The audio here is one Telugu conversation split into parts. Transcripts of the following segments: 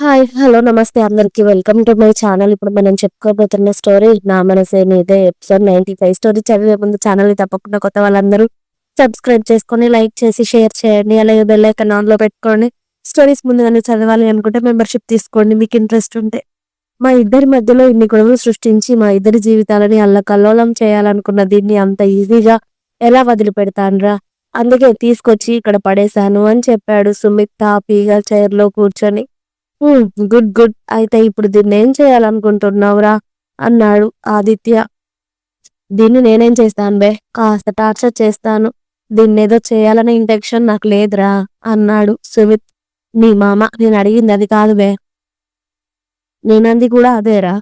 హాయ్ హలో నమస్తే. అందరికి వెల్కమ్ టు మై ఛానల్. ఇప్పుడు మనం చెప్పుకోబోతున్న స్టోరీ నా మనసే నీదే ఎపిసోడ్ నైన్టీ ఫైవ్. స్టోరీ చదివే ముందు ఛానల్ తప్పకుండా కొత్త వాళ్ళందరూ సబ్స్క్రైబ్ చేసుకొని లైక్ చేసి షేర్ చేయండి. అలాగే బెల్ ఐకన్ ఆన్లో పెట్టుకోండి. స్టోరీస్ ముందుగానే చదవాలి అనుకుంటే మెంబర్షిప్ తీసుకోండి. మీకు ఇంట్రెస్ట్ ఉంటే మా ఇద్దరి మధ్యలో ఇన్ని గొడవలు సృష్టించి మా ఇద్దరి జీవితాలని అల్లకల్లోలం చేయాలనుకున్న దీన్ని అంత ఈజీగా ఎలా వదిలిపెడతానురా? అందుకే తీసుకొచ్చి ఇక్కడ పడేశాను అని చెప్పాడు సుమిత్. తాపీగా చైర్లో కూర్చొని గుడ్ గుడ్. అయితే ఇప్పుడు దీన్ని ఏం చేయాలనుకుంటున్నావురా? అన్నాడు ఆదిత్య. దీన్ని నేనేం చేస్తాను బే? కాస్త టార్చర్ చేస్తాను. దీన్ని ఏదో చేయాలనే ఇంటెక్షన్ నాకు లేదురా అన్నాడు సుమిత్. నీ మామ నేను అడిగింది అది కాదు బే. నేనంది కూడా అదేరా.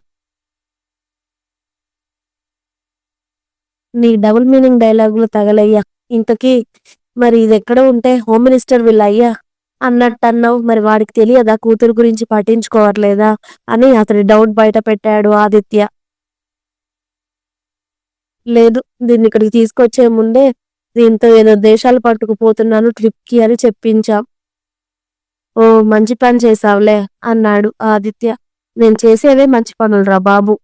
నీ డబుల్ మీనింగ్ డైలాగులు తగలయ్యా. ఇంతకీ మరి ఇది ఎక్కడ ఉంటే హోమ్ మినిస్టర్ వీళ్ళయ్యా? అన్నట్టు అన్నావు మరి వాడికి తెలియదా? కూతురు గురించి పట్టించుకోవట్లేదా? అని అతని డౌట్ బయట పెట్టాడు ఆదిత్య. లేదు దీన్ని ఇక్కడికి తీసుకొచ్చే ముందే దీంతో ఏదో దేశాలు పట్టుకుపోతున్నాను ట్రిప్కి అని చెప్పించాం. ఓ మంచి పని చేసావులే అన్నాడు ఆదిత్య. నేను చేసేవే మంచి పనులురా బాబు.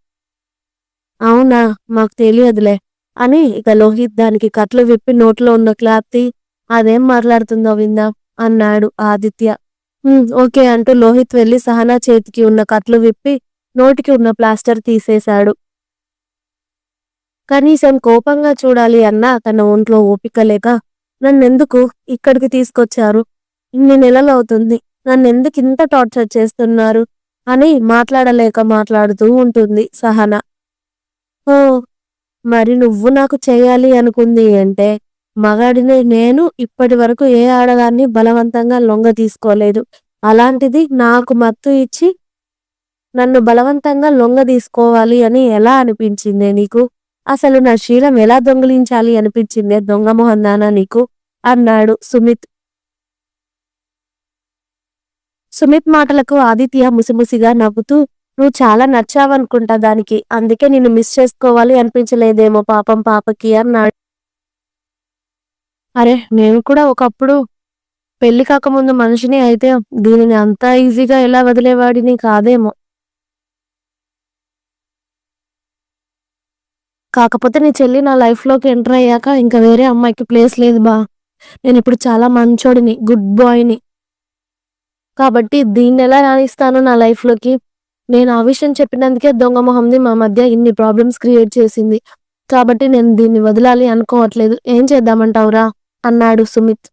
అవునా మాకు తెలియదులే అని ఇక లోహిత్ దానికి కట్లు విప్పి నోట్లో ఉన్న క్లాప్ తీ అదేం మాట్లాడుతుందో విందాం. అన్నాడు ఆదిత్య. ఓకే అంటూ లోహిత్ వెళ్ళి సహనా చేతికి ఉన్న కట్లు విప్పి నోటికి ఉన్న ప్లాస్టర్ తీసేశాడు. కనీసం కోపంగా చూడాలి అన్నా తన ఒంట్లో ఓపిక లేక నన్నెందుకు ఇక్కడికి తీసుకొచ్చారు? ఇన్ని నెలలు అవుతుంది నన్నెందుకు ఇంత టార్చర్ చేస్తున్నారు? అని మాట్లాడలేక మాట్లాడుతూ ఉంటుంది సహనా. ఓ మరి నువ్వు నాకు చేయాలి అనుకుంది అంటే మగాడిని నేను ఇప్పటి వరకు ఏ ఆడదాన్ని బలవంతంగా లొంగ తీసుకోలేదు. అలాంటిది నాకు మత్తు ఇచ్చి నన్ను బలవంతంగా లొంగ తీసుకోవాలి అని ఎలా అనిపించిందే నీకు? అసలు నా శీలం ఎలా దొంగిలించాలి అనిపించిందే దొంగ మొహందానా నీకు? అన్నాడు సుమిత్. సుమిత్ మాటలకు ఆదిత్య ముసిముసిగా నవ్వుతూ నువ్వు చాలా నచ్చావనుకుంటా దానికి అందుకే నిన్ను మిస్ చేసుకోవాలి అనిపించలేదేమో పాపం పాపకి అన్నాడు. అరే నేను కూడా ఒకప్పుడు పెళ్ళి కాకముందు మనిషిని అయితే దీనిని అంత ఈజీగా ఎలా వదిలేవాడిని కాదేమో. కాకపోతే నీ చెల్లి నా లైఫ్లోకి ఎంటర్ అయ్యాక ఇంకా వేరే అమ్మాయికి ప్లేస్ లేదు బా. నేను ఇప్పుడు చాలా మంచోడిని గుడ్ బాయ్ని. కాబట్టి దీన్ని ఎలా రాణిస్తాను నా లైఫ్లోకి నేను ఆ విషయం చెప్పినందుకే దొంగ మొహంది మా మధ్య ఇన్ని ప్రాబ్లమ్స్ క్రియేట్ చేసింది. కాబట్టి నేను దీన్ని వదలాలి అనుకోవట్లేదు. ఏం చేద్దామంటావురా? అన్నాడు సుమిత్.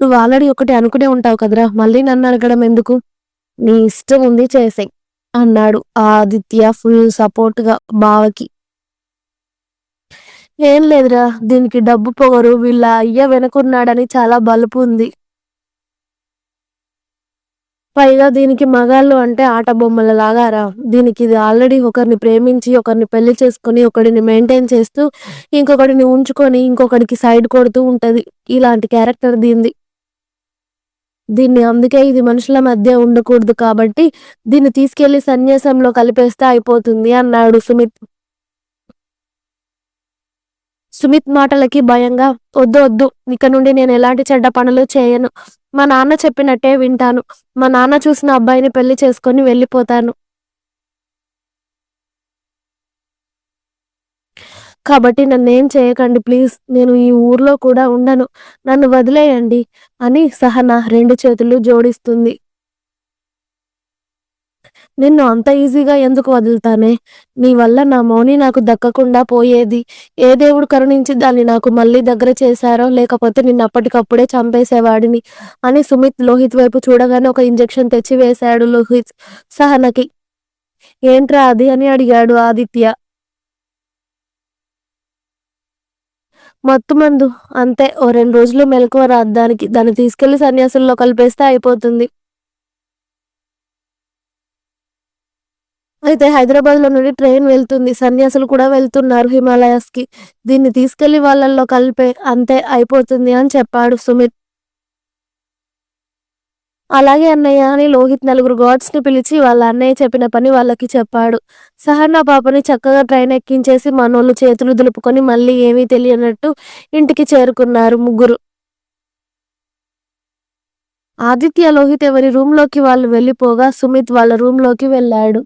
నువ్వు ఆల్రెడీ ఒకటి అనుకునే ఉంటావు కదరా మళ్ళీ నన్ను అడగడం ఎందుకు? నీ ఇష్టం ఉంది చేసేయ్ అన్నాడు ఆదిత్య ఫుల్ సపోర్ట్గా బావకి. ఏం లేదురా దీనికి డబ్బు పొగరు వీళ్ళ అయ్య వెనుకున్నాడని చాలా బలుపు ఉంది. పైగా దీనికి మగాళ్ళు అంటే ఆట బొమ్మల లాగారా దీనికి ఇది ఆల్రెడీ ఒకరిని ప్రేమించి ఒకరిని పెళ్ళి చేసుకొని ఒకడిని మెయింటైన్ చేస్తూ ఇంకొకడిని ఉంచుకొని ఇంకొకడికి సైడ్ కొడుతూ ఉంటది. ఇలాంటి క్యారెక్టర్ దీనిది. దీన్ని అందుకే ఇది మనుషుల మధ్య ఉండకూడదు కాబట్టి దీన్ని తీసుకెళ్ళి సన్యాసంలో కలిపేస్తే అయిపోతుంది అన్నాడు సుమిత్. సుమిత్ మాటలకి భయంగా వద్దు వద్దు ఇక నుండి నేను ఎలాంటి చెడ్డ పనులు చేయను. మా నాన్న చెప్పినట్టే వింటాను. మా నాన్న చూసిన అబ్బాయిని పెళ్ళి చేసుకొని వెళ్ళిపోతాను. కాబట్టి నన్ను ఏం చేయకండి ప్లీజ్. నేను ఈ ఊర్లో కూడా ఉండను. నన్ను వదిలేయండి అని సహనా రెండు చేతులు జోడిస్తుంది. నిన్ను అంత ఈజీగా ఎందుకు వదులుతానే? నీ వల్ల నా మౌని నాకు దక్కకుండా పోయేది. ఏ దేవుడు కరుణించి దాన్ని నాకు మళ్ళీ దగ్గర చేశారో లేకపోతే నిన్ను అప్పటికప్పుడే చంపేసేవాడిని అని సుమిత్ లోహిత్ వైపు చూడగానే ఒక ఇంజెక్షన్ తెచ్చి వేశాడు లోహిత్ సహనకి. ఏంట్రా అది? అని అడిగాడు ఆదిత్య. మత్తు మందు అంతే. ఓ రెండు రోజులు మెలకువ రాదు దానికి దాన్ని తీసుకెళ్ళి సన్యాసుల్లో కలిపేస్తే అయిపోతుంది. అయితే హైదరాబాద్లో నుండి ట్రైన్ వెళ్తుంది. సన్యాసులు కూడా వెళ్తున్నారు హిమాలయాస్కి దీన్ని తీసుకెళ్ళి వాళ్ళల్లో కలిపే అంతే అయిపోతుంది అని చెప్పాడు సుమిత్. అలాగే అన్నయ్య అని లోహిత్ నలుగురు గాడ్స్ని పిలిచి వాళ్ళ అన్నయ్య చెప్పిన పని వాళ్ళకి చెప్పాడు. సహనా పాపని చక్కగా ట్రైన్ ఎక్కించేసి మనోళ్ళు చేతులు దులుపుకొని మళ్ళీ ఏమీ తెలియనట్టు ఇంటికి చేరుకున్నారు ముగ్గురు. ఆదిత్య లోహిత్ ఎవరి రూమ్లోకి వాళ్ళు వెళ్ళిపోగా సుమిత్ వాళ్ళ రూమ్లోకి వెళ్ళాడు.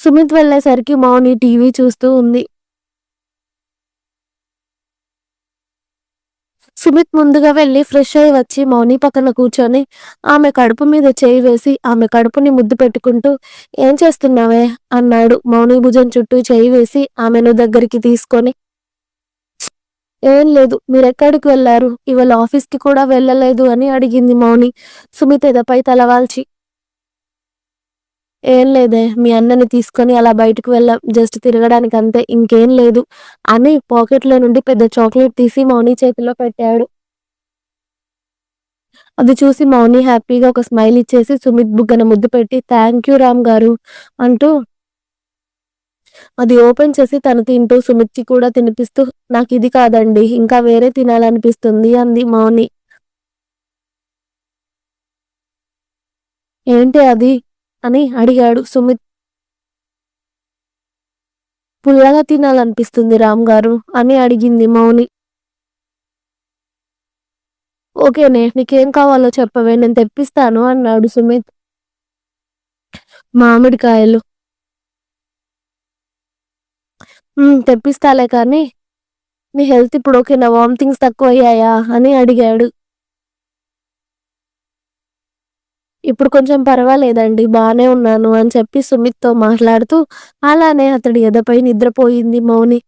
సుమిత్ వెళ్ళేసరికి మౌని టీవీ చూస్తూ ఉంది. సుమిత్ ముందుగా వెళ్ళి ఫ్రెష్ అయి వచ్చి మౌని పక్కన కూర్చొని ఆమె కడుపు మీద చేయి వేసి ఆమె కడుపుని ముద్దు పెట్టుకుంటూ ఏం చేస్తున్నావే? అన్నాడు మౌని భుజం చుట్టూ చేయి వేసి ఆమెను దగ్గరికి తీసుకొని. ఏం లేదు మీరు ఎక్కడికి వెళ్ళారు? ఇవాళ ఆఫీస్కి కూడా వెళ్ళలేదు అని అడిగింది మౌని. సుమిత్ ఎదపై తలవాల్చి ఏం లేదే మీ అన్నని తీసుకొని అలా బయటకు వెళ్ళాం జస్ట్ తిరగడానికి అంతే ఇంకేం లేదు అని పాకెట్లో నుండి పెద్ద చాక్లెట్ తీసి మౌని చేతిలో పెట్టాడు. అది చూసి మౌని హ్యాపీగా ఒక స్మైల్ ఇచ్చేసి సుమిత్ బుగ్గన ముద్దు పెట్టి థ్యాంక్ యూ రామ్ గారు అంటూ అది ఓపెన్ చేసి తను తింటూ సుమిత్కి కూడా తినిపిస్తూ నాకు ఇది కాదండి ఇంకా వేరే తినాలనిపిస్తుంది అంది మౌని. ఏంటి అది? అని అడిగాడు సుమిత్. పుల్లగా తినాలనిపిస్తుంది రామ్ గారు అని అడిగింది మౌని. ఓకేనే నీకేం కావాలో చెప్పవే నేను తెప్పిస్తాను అన్నాడు సుమిత్. మామిడికాయలు. "ఉమ్, తెప్పిస్తాలే కానీ నీ హెల్త్ ఇప్పుడు ఓకేనా? వామిటింగ్స్ తక్కువ అయ్యాయా అని అడిగాడు. ఇప్పుడు కొంచెం పర్వాలేదండి బాగానే ఉన్నాను అని చెప్పి సుమిత్తో మాట్లాడుతూ అలానే అతడి ఎదపై నిద్రపోయింది మౌని.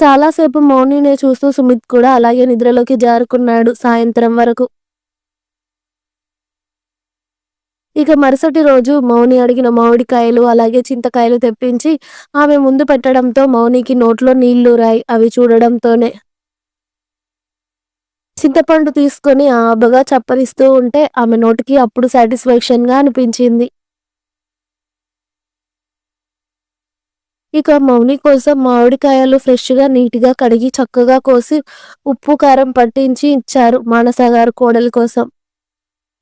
చాలాసేపు మౌనినే చూస్తూ సుమిత్ కూడా అలాగే నిద్రలోకి జారుకున్నాడు సాయంత్రం వరకు. ఇక మరుసటి రోజు మౌని అడిగిన మామిడికాయలు అలాగే చింతకాయలు తెప్పించి ఆమె ముందు పెట్టడంతో మౌనికి నోట్లో నీళ్ళూరాయి అవి చూడడంతోనే. చింతపండు తీసుకొని ఆబగా చప్పరిస్తూ ఉంటే ఆమె నోటికి అప్పుడు సాటిస్ఫాక్షన్గా అనిపించింది. ఇక మౌని కోసం మామిడికాయలు ఫ్రెష్గా నీట్గా కడిగి చక్కగా కోసి ఉప్పు కారం పట్టించి ఇచ్చారు మానస గారు కోడలి కోసం.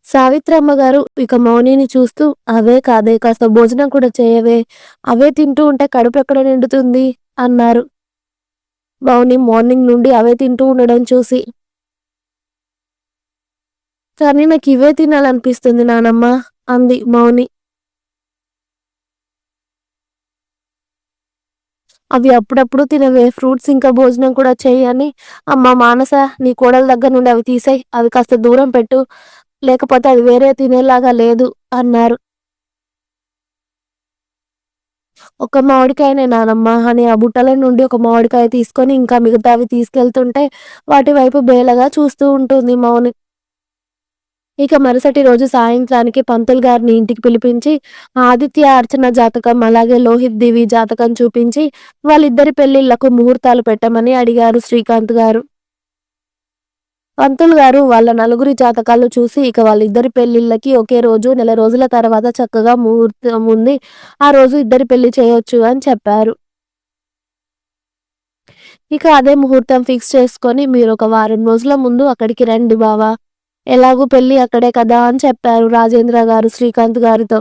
సావిత్రమ్మ గారు ఇక మౌనిని చూస్తూ అవే కాదే కాస్త భోజనం కూడా చేయవే అవే తింటూ ఉంటే కడుపు ఎక్కడ నిండుతుంది? అన్నారు. మౌని మార్నింగ్ నుండి అవే తింటూ ఉండడం చూసి కానీ నాకు ఇవే తినాలనిపిస్తుంది నానమ్మ అంది మౌని. అవి అప్పుడప్పుడు తినవే ఫ్రూట్స్ ఇంకా భోజనం కూడా చేయని అమ్మ మానస నీ కోడల దగ్గర నుండి అవి తీసేయి అవి కాస్త దూరం పెట్టు. లేకపోతే అది వేరే తినేలాగా లేదు అన్నారు. ఒక మామిడికాయనే నానమ్మ అని ఆ బుట్టల నుండి ఒక మామిడికాయ తీసుకొని ఇంకా మిగతావి తీసుకెళ్తుంటే వాటి వైపు బేలగా చూస్తూ ఉంటుంది మౌని. ఇక మరుసటి రోజు సాయంత్రానికి పంతులు గారిని ఇంటికి పిలిపించి ఆదిత్య అర్చన జాతకం అలాగే లోహిత్ దేవి జాతకం చూపించి వాళ్ళిద్దరి పెళ్ళిళ్ళకు ముహూర్తాలు పెట్టమని అడిగారు శ్రీకాంత్ గారు. పంతులు గారు వాళ్ళ నలుగురి జాతకాలు చూసి ఇక వాళ్ళిద్దరి పెళ్ళిళ్ళకి ఒకే రోజు నెల రోజుల తర్వాత చక్కగా ముహూర్తం ఉంది ఆ రోజు ఇద్దరి పెళ్ళి చేయొచ్చు అని చెప్పారు. ఇక అదే ముహూర్తం ఫిక్స్ చేసుకొని మీరు ఒక వారం రోజుల ముందు అక్కడికి రండి బావా. ఎలాగూ పెళ్ళి అక్కడే కదా అని చెప్పారు రాజేంద్ర గారు శ్రీకాంత్ గారితో.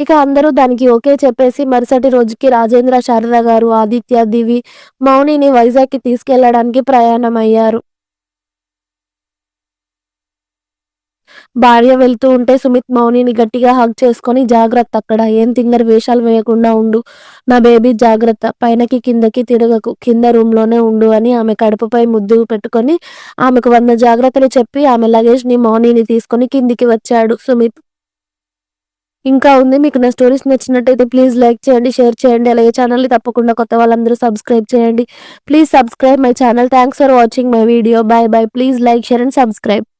ఇక అందరూ దానికి ఓకే చెప్పేసి మరుసటి రోజుకి రాజేంద్ర శారద గారు ఆదిత్య దివి మౌనిని వైజాగ్కి తీసుకెళ్ళడానికి ప్రయాణం భార్య వెళ్తూ ఉంటే సుమిత్ మౌనిని గట్టిగా హగ్ చేసుకొని జాగ్రత్త అక్కడ ఏం తింగరి వేషాలు వేయకుండా ఉండు. నా బేబీ జాగ్రత్త పైనకి కిందకి తిరగకు కింద రూమ్లోనే ఉండు అని ఆమె కడుపుపై ముద్దు పెట్టుకొని ఆమెకు వంద జాగ్రత్తలు చెప్పి ఆమె లగేజ్ని మౌనిని తీసుకొని కిందికి వచ్చాడు సుమిత్. ఇంకా ఉంది మీకు నా స్టోరీస్ నచ్చినట్టయితే ప్లీజ్ లైక్ చేయండి షేర్ చేయండి అలాగే ఛానల్ని తప్పకుండా కొత్త వాళ్ళందరూ సబ్స్క్రైబ్ చేయండి. Please subscribe my channel thanks for watching my video bye bye please like share and subscribe